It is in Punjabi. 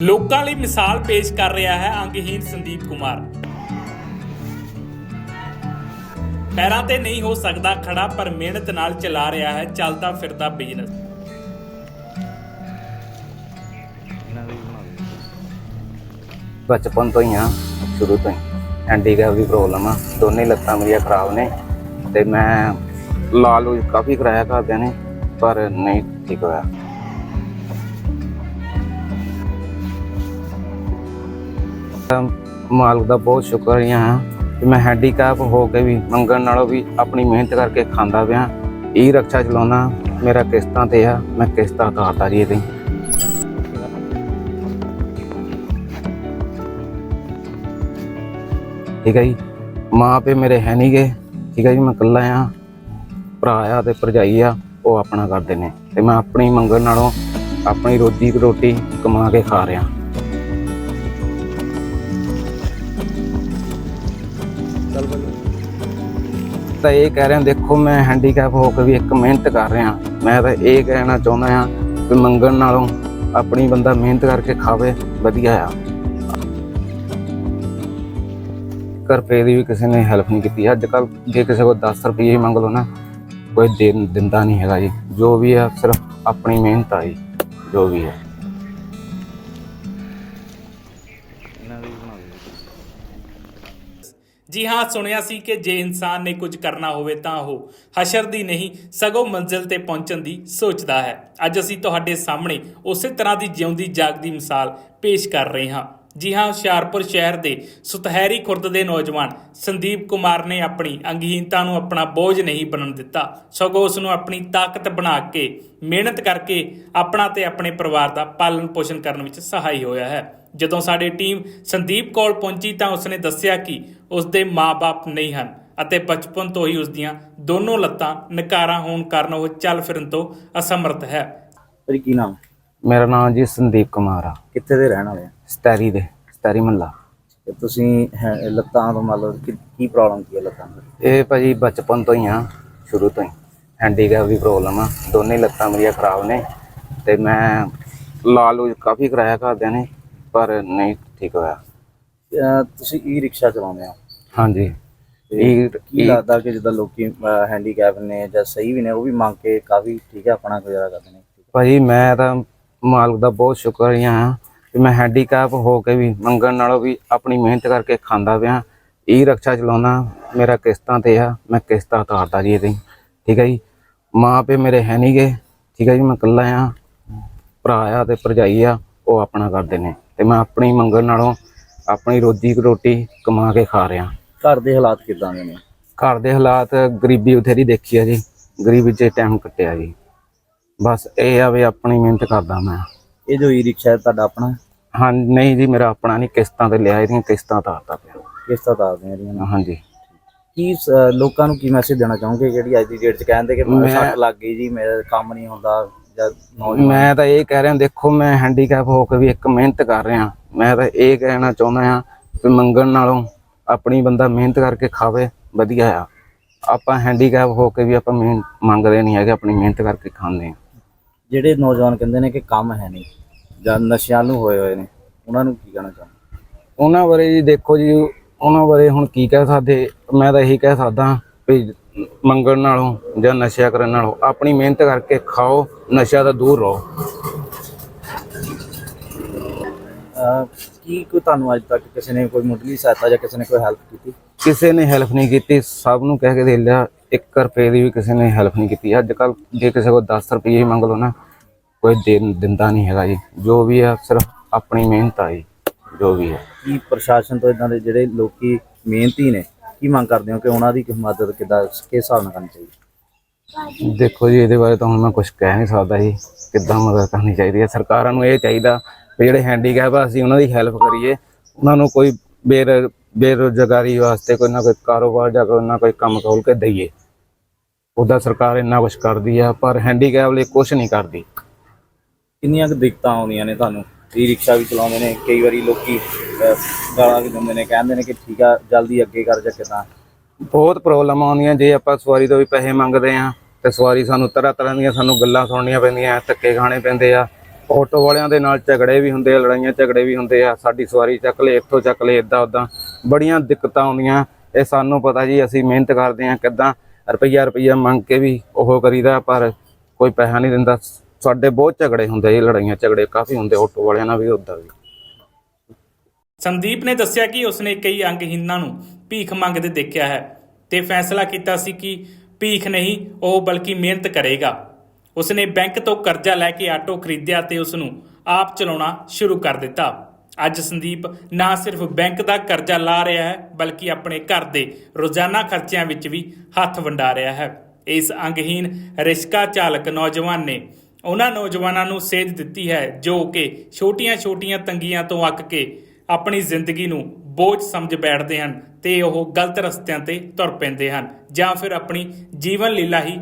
ਲੋਕਾਂ ਲਈ ਮਿਸਾਲ ਪੇਸ਼ ਕਰ ਰਿਹਾ ਹੈ ਅੰਗਹੀਨ ਸੰਦੀਪ ਕੁਮਾਰ। ਪੈਰਾਂ ਤੇ ਨਹੀਂ ਹੋ ਸਕਦਾ ਖੜਾ, ਪਰ ਮਿਹਨਤ ਨਾਲ ਚਲਾ ਰਿਹਾ ਹੈ, ਚੱਲਦਾ ਫਿਰਦਾ ਬਿਜ਼ਨਸ ਬਚਪਨ ਤੋਂ ਹੀ ਆ ਸ਼ੁਰੂ ਤੋਂ ਹੀ। ਹੈਂਡੀਕੈਪ ਦੀ ਪ੍ਰੋਬਲਮ ਆ। ਦੋਨੇ ਲੱਤਾਂ ਮੇਰੀਆਂ ਖਰਾਬ ਨੇ ਤੇ ਮੈਂ ਲਾਲ ਕਾਫੀ ਕਰਾਇਆ ਘਰਦਿਆਂ ਨੇ, ਪਰ ਨਹੀਂ ਠੀਕ ਹੋਇਆ। ਮਾਲਕ ਦਾ ਬਹੁਤ ਸ਼ੁਕਰੀਆ ਹਾਂ ਕਿ ਮੈਂ ਹੈਂਡੀਕੈਪ ਹੋ ਕੇ ਵੀ ਮੰਗਣ ਨਾਲੋਂ ਵੀ ਆਪਣੀ ਮਿਹਨਤ ਕਰਕੇ ਖਾਂਦਾ ਪਿਆ। ਇਹ ਰੱਖਿਆ ਚਲਾਉਣਾ ਮੇਰਾ ਕਿਸ਼ਤਾਂ ਤੇ ਆ, ਮੈਂ ਕਿਸ਼ਤਾਂ ਉਤਾਰਦਾ ਜੀ ਇਹਦੀ ਠੀਕ ਹੈ ਜੀ, ਮਾਂ ਪੇ ਮੇਰੇ ਹੈ ਨਹੀਂ ਨਹੀਂਗੇ ਠੀਕ ਹੈ ਜੀ, ਮੈਂ ਇਕੱਲਾ ਆ। ਭਰਾ ਆ ਤੇ ਭਰਜਾਈ ਆ, ਉਹ ਆਪਣਾ ਕਰਦੇ ਨੇ। ਤੇ ਮੈਂ ਆਪਣੀ ਮੰਗਣ ਨਾਲੋਂ ਆਪਣੀ ਰੋਜੀ ਰੋਟੀ ਕਮਾ ਕੇ ਖਾ ਰਿਹਾ। ਤਾਂ ਇਹ ਕਹਿ ਰਿਹਾ ਦੇਖੋ ਮੈਂ ਹੈਂਡੀਕੈਪ ਹੋ ਕੇ ਵੀ ਇੱਕ ਮਿਹਨਤ ਕਰ ਰਿਹਾ। ਮੈਂ ਤਾਂ ਇਹ ਕਹਿਣਾ ਚਾਹੁੰਦਾ ਆ ਕਿ ਮੰਗਣ ਨਾਲੋਂ ਆਪਣੀ ਬੰਦਾ ਮਿਹਨਤ ਕਰਕੇ ਖਾਵੇ, ਵਧੀਆ ਆ। ਘਰ ਰੁਪਏ ਦੀ ਵੀ ਕਿਸੇ ਨੇ ਹੈਲਪ ਨਹੀਂ ਕੀਤੀ। ਅੱਜ ਕੱਲ ਜੇ ਕਿਸੇ ਕੋਲ 10 ਰੁਪਏ ਹੀ ਮੰਗ ਲਓ ਨਾ, ਕੋਈ ਦੇ ਦਿੰਦਾ ਨਹੀਂ ਹੈਗਾ ਜੀ। ਜੋ ਵੀ ਆ, ਸਿਰਫ ਆਪਣੀ ਮਿਹਨਤ ਆ ਜੀ, ਜੋ ਵੀ ਹੈ ਜੀ ਹਾਂ, ਸੁਣਿਆ ਸੀ ਕਿ ਜੇ ਇਨਸਾਨ ਨੇ ਕੁਝ ਕਰਨਾ ਹੋਵੇ ਤਾਂ ਉਹ ਹਸ਼ਰ ਦੀ ਨਹੀਂ, ਸਗੋਂ ਮੰਜ਼ਿਲ ਤੇ ਪਹੁੰਚਣ ਦੀ ਸੋਚਦਾ ਹੈ। ਅੱਜ ਅਸੀਂ ਤੁਹਾਡੇ ਸਾਹਮਣੇ ਉਸੇ ਤਰ੍ਹਾਂ ਦੀ ਜਿਉਂਦੀ ਜਾਗਦੀ ਮਿਸਾਲ ਪੇਸ਼ ਕਰ ਰਹੇ ਹਾਂ। ਜੀ ਹਾਂ, ਹੁਸ਼ਿਆਰਪੁਰ ਸ਼ਹਿਰ ਦੇ ਸੁਤਹਿਰੀ ਖੁਰਦ ਦੇ ਨੌਜਵਾਨ ਸੰਦੀਪ ਕੁਮਾਰ ਨੇ ਆਪਣੀ ਅੰਗਹੀਨਤਾ ਨੂੰ ਆਪਣਾ ਬੋਝ ਨਹੀਂ ਬਣਨ ਦਿੱਤਾ। ਸਗੋਂ ਉਸ ਨੂੰ ਆਪਣੀ ਤਾਕਤ ਬਣਾ ਕੇ, ਮਿਹਨਤ ਕਰਕੇ ਆਪਣਾ ਤੇ ਆਪਣੇ ਪਰਿਵਾਰ ਦਾ ਪਾਲਣ ਪੋਸ਼ਣ ਕਰਨ ਵਿੱਚ ਸਹਾਈ ਹੋਇਆ ਹੈ। ਜਦੋਂ ਸਾਡੀ ਟੀਮ ਸੰਦੀਪ ਕੋਲ ਪਹੁੰਚੀ ਤਾਂ ਉਸਨੇ ਦੱਸਿਆ ਕਿ ਉਸਦੇ ਮਾਪੇ ਨਹੀਂ ਹਨ ਅਤੇ ਬਚਪਨ ਤੋਂ ਹੀ ਉਸਦੀਆਂ ਦੋਨੋਂ ਲੱਤਾਂ ਨਕਾਰਾਂ ਹੋਣ ਕਾਰਨ ਉਹ ਚੱਲ ਫਿਰਨ ਤੋਂ ਅਸਮਰਥ ਹੈ। ਤੇਰੀ ਕੀ ਨਾਮ? ਮੇਰਾ ਨਾਮ ਜੀ ਸੰਦੀਪ ਕੁਮਾਰ ਆ। ਕਿੱਥੇ ਦੇ ਰਹਿਣ ਵਾਲੇ ਆ? ਸਟੈਰੀ ਦੇ ਸਟੈਰੀ ਮਹੱਲਾ। ਤੇ ਤੁਸੀਂ ਹੈ- ਲੱਤਾਂ ਤੋਂ ਮੰਨ ਲਓ ਕਿ ਕੀ ਪ੍ਰੋਬਲਮ ਕੀ ਹੈ ਲੱਤਾਂ ਦੀ ਇਹ ਭਾਜੀ ਬਚਪਨ ਤੋਂ ਹੀ ਆ ਸ਼ੁਰੂ ਤੋਂ ਹੀ। ਹੈਂਡੀਕੈਪ ਦੀ ਪ੍ਰੋਬਲਮ ਆ। ਦੋਨੇ ਲੱਤਾਂ ਮੇਰੀਆਂ ਖਰਾਬ ਨੇ ਤੇ ਮੈਂ ਲਾਲੂ ਕਾਫੀ ਕਰਾਇਆ ਘਰਦਿਆਂ ਨੇ। ਪਰ ਨਹੀਂ ਠੀਕ ਹੋਇਆ। ਅਹ ਤੁਸੀਂ ਈ ਰਿਕਸ਼ਾ ਚਲਾਉਂਦੇ ਆ ਹਾਂਜੀ। ਤੇ ਇਹ ਕੀ ਲੱਗਦਾ ਕਿ ਜਿੱਦਾਂ ਲੋਕੀ ਹੈਂਡੀਕੈਪ ਨੇ ਜਾਂ ਸਹੀ ਵੀ ਨੇ ਉਹ ਵੀ ਮੰਗ ਕੇ ਕਾਫੀ ਠੀਕ ਹੈ ਆਪਣਾ ਗੁਜ਼ਾਰਾ ਕਰਦੇ ਨੇ। ਭਾਜੀ ਮੈਂ ਤਾਂ ਮਾਲਕ ਦਾ ਬਹੁਤ ਸ਼ੁਕਰੀਆ ਹਾਂ ਕਿ ਮੈਂ ਹੈਂਡੀਕੈਪ ਹੋ ਕੇ ਵੀ ਮੰਗਣ ਨਾਲੋਂ ਵੀ ਆਪਣੀ ਮਿਹਨਤ ਕਰਕੇ ਖਾਂਦਾ ਪਿਆ। ਇਹ ਰੱਖਿਆ ਚਲਾਉਣਾ ਮੇਰਾ ਕਿਸ਼ਤਾਂ ਤੇ ਆ ਮੈਂ ਕਿਸ਼ਤਾਂ ਉਤਾਰਦਾ ਜੀ ਇਹਦੀ। ਠੀਕ ਹੈ ਜੀ? ਮਾਂ ਪੇ ਮੇਰੇ ਹੈ ਨਹੀਂਗੇ ਠੀਕ ਹੈ ਜੀ ਮੈਂ ਇਕੱਲਾ ਆ। ਭਰਾ ਆ ਤੇ ਭਰਜਾਈ ਆ ਉਹ ਆਪਣਾ ਕਰਦੇ ਨੇ। ਤੇ ਮੈਂ ਆਪਣੀ ਮੰਗਣ ਨਾਲੋਂ ਆਪਣੀ ਰੋਜੀ ਰੋਟੀ ਕਮਾ ਕੇ ਖਾ ਰਿਹਾ। ਘਰ ਦੇ ਹਾਲਾਤ ਕਿਦਾਂ ਦੇ ਨੇ? ਘਰ ਦੇ ਹਾਲਾਤ ਗਰੀਬੀ ਬਥੇਰੀ ਦੇਖੀ ਆ ਜੀ। ਗਰੀਬੀ 'ਚ ਟਾਈਮ ਕੱਟਿਆ ਜੀ। ਬਸ ਇਹ ਆ ਵੀ ਆਪਣੀ ਮਿਹਨਤ ਕਰਦਾ ਮੈਂ। ਇਹ ਜੋ ਈ ਰਿਕਸ਼ਾ ਹੈ ਤੁਹਾਡਾ ਆਪਣਾ? ਹਾਂ ਨਹੀਂ ਜੀ ਮੇਰਾ ਆਪਣਾ ਨਹੀਂ ਕਿਸ਼ਤਾਂ ਤੇ ਲਿਆ ਇਹਦੀਆਂ ਕਿਸ਼ਤਾਂ ਤਾਰਦਾ ਪਿਆ। ਕਿਸ ਤਰ੍ਹਾਂ ਦੱਸਦੇ ਆ ਇਹਦੀਆਂ? ਹਾਂਜੀ। ਕੀ ਸ- ਲੋਕਾਂ ਨੂੰ ਕੀ ਮੈਸੇਜ ਦੇਣਾ ਚਾਹੋਗੇ? ਜਿਹੜੀ ਅੱਜ ਦੀ ਡੇਟ 'ਚ ਕਹਿੰਦੇ ਕਿ ਮੈਂ- ਸੱਟ ਲੱਗ ਗਈ ਜੀ ਮੇਰਾ ਕੰਮ ਨਹੀਂ ਹੁੰਦਾ ਜਾਂ ਨੌਜਵਾਨ? ਮੈਂ ਤਾਂ ਇਹ ਕਹਿ ਰਿਹਾ ਦੇਖੋ ਮੈਂ ਹੈਂਡੀਕੈਪ ਹੋ ਕੇ ਵੀ ਇੱਕ ਮਿਹਨਤ ਕਰ ਰਿਹਾ। ਮੈਂ ਤਾਂ ਇਹ ਕਹਿਣਾ ਚਾਹੁੰਦਾ ਆ ਕਿ ਮੰਗਣ ਨਾਲੋਂ ਆਪਣੀ ਬੰਦਾ ਮਿਹਨਤ ਕਰਕੇ ਖਾਵੇ ਵਧੀਆ ਆ। ਆਪਾਂ ਹੈਂਡੀਕੈਪ ਹੋ ਕੇ ਵੀ ਆਪਾਂ ਮਿਹਨ- ਮੰਗਦੇ ਨਹੀਂ ਹੈਗੇ ਆਪਣੀ ਮਿਹਨਤ ਕਰਕੇ ਖਾਂਦੇ ਆ ਜਿਹੜੇ ਨੌਜਵਾਨ ਕਹਿੰਦੇ ਨੇ ਕਿ ਕੰਮ ਹੈ ਨਹੀਂ ਜਾਂ ਨਸ਼ਿਆਂ ਨੂੰ ਹੋਏ ਹੋਏ ਨੇ ਉਹਨਾਂ ਨੂੰ ਕੀ ਕਹਿਣਾ ਚਾਹੁੰਦੇ ਉਹਨਾਂ ਬਾਰੇ ਜੀ ਦੇਖੋ ਜੀ ਉਹਨਾਂ ਬਾਰੇ ਹੁਣ ਕੀ ਕਹਿ ਸਕਦੇ? ਮੈਂ ਤਾਂ ਇਹੀ ਕਹਿ ਸਕਦਾ ਵੀ ਮੰਗਣ ਨਾਲੋਂ ਜਾਂ ਨਸ਼ਾ ਕਰਨ ਨਾਲੋਂ ਆਪਣੀ ਮਿਹਨਤ ਕਰਕੇ ਖਾਓ ਨਸ਼ਾ ਤੋਂ ਦੂਰ ਰਹੋ। ਅਹ ਕੀ ਕੋਈ ਤੁਹਾਨੂੰ ਅੱਜ ਤੱਕ ਕਿਸੇ ਨੇ ਕੋਈ ਮੁੱਢਲੀ ਸਹਾਇਤਾ ਜਾਂ ਕਿਸੇ ਨੇ ਕੋਈ ਹੈਲਪ ਕੀਤੀ? ਕਿਸੇ ਨੇ ਹੈਲਪ ਨਹੀਂ ਕੀਤੀ ਸਭ ਨੂੰ ਕਹਿ ਕੇ ਦੇ ਲਿਆ 1 ਰੁਪਏ ਦੀ ਵੀ ਕਿਸੇ ਨੇ ਹੈਲਪ ਨਹੀਂ ਕੀਤੀ। ਅੱਜ ਕੱਲ ਜੇ ਕਿਸੇ ਕੋਲ 10 ਰੁਪਏ ਹੀ ਮੰਗ ਲਓ ਨਾ ਕੋਈ ਦੇ ਦਿੰਦਾ ਨਹੀਂ ਹੈਗਾ ਜੀ। ਜੋ ਵੀ ਹੈ ਸਿਰਫ ਆਪਣੀ ਮਿਹਨਤ ਆ ਜੀ ਜੋ ਵੀ ਹੈ ਕੀ ਪ੍ਰਸ਼ਾਸਨ ਤੋਂ ਇਦਾਂ ਦੇ ਜਿਹੜੇ ਲੋਕੀ ਮਿਹਨਤੀ ਨੇ ਕੀ ਮੰਗ ਕਰਦੇ ਹੋ ਕਿ ਉਹਨਾਂ ਦੀ ਕਿਸ ਮਦਦ ਕਿੱਦਾਂ ਕਿਸ ਹਿਸਾਬ ਨਾਲ ਕਰਨੀ ਚਾਹੀਦੀ? ਦੇਖੋ ਜੀ, ਇਹਦੇ ਬਾਰੇ ਤਾਂ ਹੁਣ ਮੈਂ ਕੁਝ ਕਹਿ ਨਹੀਂ ਸਕਦਾ ਜੀ। ਕਿੱਦਾਂ ਮਦਦ ਕਰਨੀ ਚਾਹੀਦੀ ਹੈ? ਸਰਕਾਰਾਂ ਨੂੰ ਇਹ ਚਾਹੀਦਾ ਵੀ ਜਿਹੜੇ ਹੈਂਡੀਕੈਪ ਆ, ਅਸੀਂ ਉਹਨਾਂ ਦੀ ਹੈਲਪ ਕਰੀਏ। ਉਹਨਾਂ ਨੂੰ ਕੋਈ ਬੇਰ, ਬੇਰੁਜ਼ਗਾਰੀ ਵਾਸਤੇ ਕੋਈ ਨਾ ਕੋਈ ਕਾਰੋਬਾਰ ਜਾਂ ਕੋਈ ਨਾ ਕੋਈ ਕੰਮ ਖੋਲ ਕੇ ਦਈਏ। ਉਹਦਾ ਸਰਕਾਰ ਇੰਨਾ ਕੁਝ ਕਰਦੀ ਆ, ਪਰ ਹੈਂਡੀਕੈਪ ਲਈ ਕੁਝ ਨਹੀਂ ਕਰਦੀ। ਕਿੰਨੀਆਂ ਕੁ ਦਿੱਕਤਾਂ ਆਉਂਦੀਆਂ ਨੇ ਤੁਹਾਨੂੰ? ਈ ਰਿਕਸ਼ਾ ਵੀ ਚਲਾਉਂਦੇ ਨੇ, ਕਈ ਵਾਰੀ ਲੋਕੀ ਗਾਲਾਂ ਵੀ ਦਿੰਦੇ ਨੇ, ਕਹਿੰਦੇ ਨੇ ਕਿ ਠੀਕ ਆ, ਜਲਦੀ ਅੱਗੇ ਕਰ ਜਾ ਕਿਦਾਂ? ਬਹੁਤ ਪ੍ਰੋਬਲਮ ਆਉਂਦੀਆਂ, ਜੇ ਆਪਾਂ ਸਵਾਰੀ ਤੋਂ ਵੀ ਪੈਸੇ ਮੰਗਦੇ ਆ ਤੇ ਸਵਾਰੀ ਸਾਨੂੰ ਤਰ੍ਹਾਂ ਤਰ੍ਹਾਂ ਦੀਆਂ ਸਾਨੂੰ ਗੱਲਾਂ ਸੁਣਨੀਆਂ ਪੈਂਦੀਆਂ, ਧੱਕੇ ਖਾਣੇ ਪੈਂਦੇ ਆ। ਆਟੋ ਵਾਲਿਆਂ ਦੇ ਨਾਲ ਝਗੜੇ ਵੀ ਹੁੰਦੇ ਆ, ਲੜਾਈਆਂ ਝਗੜੇ ਵੀ ਹੁੰਦੇ ਆ, ਸਾਡੀ ਸਵਾਰੀ ਚੱਕ ਲੈ, ਇੱਥੋਂ ਚੱਕ ਲੈ ਇਦਾਂ ਉਦਾਂ ਬੜੀਆਂ ਦਿੱਕਤਾਂ ਆਉਂਦੀਆਂ। ਇਹ ਸਾਨੂੰ ਪਤਾ ਜੀ, ਅਸੀਂ ਮਿਹਨਤ ਕਰਦੇ ਆ ਕਿੱਦਾਂ ਰੁਪਈਆ ਰੁਪਈਆ ਮੰਗ ਕੇ ਵੀ ਉਹ ਕਰੀਦਾ, ਪਰ ਕੋਈ ਪੈਸਾ ਨਹੀਂ ਦਿੰਦਾ। ਸਾਡੇ ਬਹੁਤ ਝਗੜੇ ਹੁੰਦੇ ਜੀ, ਲੜਾਈਆਂ ਝਗੜੇ ਕਾਫੀ ਹੁੰਦੇ ਆਟੋ ਵਾਲਿਆਂ ਨਾਲ ਵੀ ਉਦਾਂ ਵੀ। ਸੰਦੀਪ ਨੇ ਦੱਸਿਆ ਕਿ ਉਸਨੇ ਕਈ ਅੰਗਹੀਨਾਂ ਨੂੰ ਭੀਖ ਮੰਗਦੇ ਦੇਖਿਆ ਹੈ ਤੇ ਫੈਸਲਾ ਕੀਤਾ ਸੀ ਕਿ ਭੀਖ ਨਹੀਂ, ਉਹ ਬਲਕਿ ਮਿਹਨਤ ਕਰੇਗਾ। ਉਸਨੇ ਬੈਂਕ ਤੋਂ ਕਰਜ਼ਾ ਲੈ ਕੇ ਆਟੋ ਖਰੀਦਿਆ ਤੇ ਉਸ ਨੂੰ ਆਪ ਚਲਾਉਣਾ ਸ਼ੁਰੂ ਕਰ ਦਿੱਤਾ। ਅੱਜ ਸੰਦੀਪ ਨਾ ਸਿਰਫ ਬੈਂਕ ਦਾ ਕਰਜ਼ਾ ਲਾ ਰਿਹਾ ਹੈ, ਬਲਕਿ ਆਪਣੇ ਘਰ ਦੇ ਰੋਜ਼ਾਨਾ ਖਰਚਿਆਂ ਵਿੱਚ ਵੀ ਹੱਥ ਵੰਡਾ ਰਿਹਾ ਹੈ। ਇਸ ਅੰਗਹੀਨ ਰਿਸ਼ਕਾ ਚਾਲਕ ਨੌਜਵਾਨ ਨੇ ਉਹਨਾਂ ਨੌਜਵਾਨਾਂ ਨੂੰ ਸੇਧ ਦਿੱਤੀ ਹੈ, ਜੋ ਕਿ ਛੋਟੀਆਂ-ਛੋਟੀਆਂ ਤੰਗੀਆਂ ਤੋਂ ਅੱਕ ਕੇ ਆਪਣੀ ਜ਼ਿੰਦਗੀ ਨੂੰ ਬੋਝ ਸਮਝ ਬੈਠਦੇ ਹਨ ਤੇ ਉਹ ਗਲਤ ਰਸਤਿਆਂ ਤੇ ਤੁਰ ਪੈਂਦੇ ਹਨ ਜਾਂ ਫਿਰ ਆਪਣੀ ਜੀਵਨ ਲੀਲਾ ਹੀ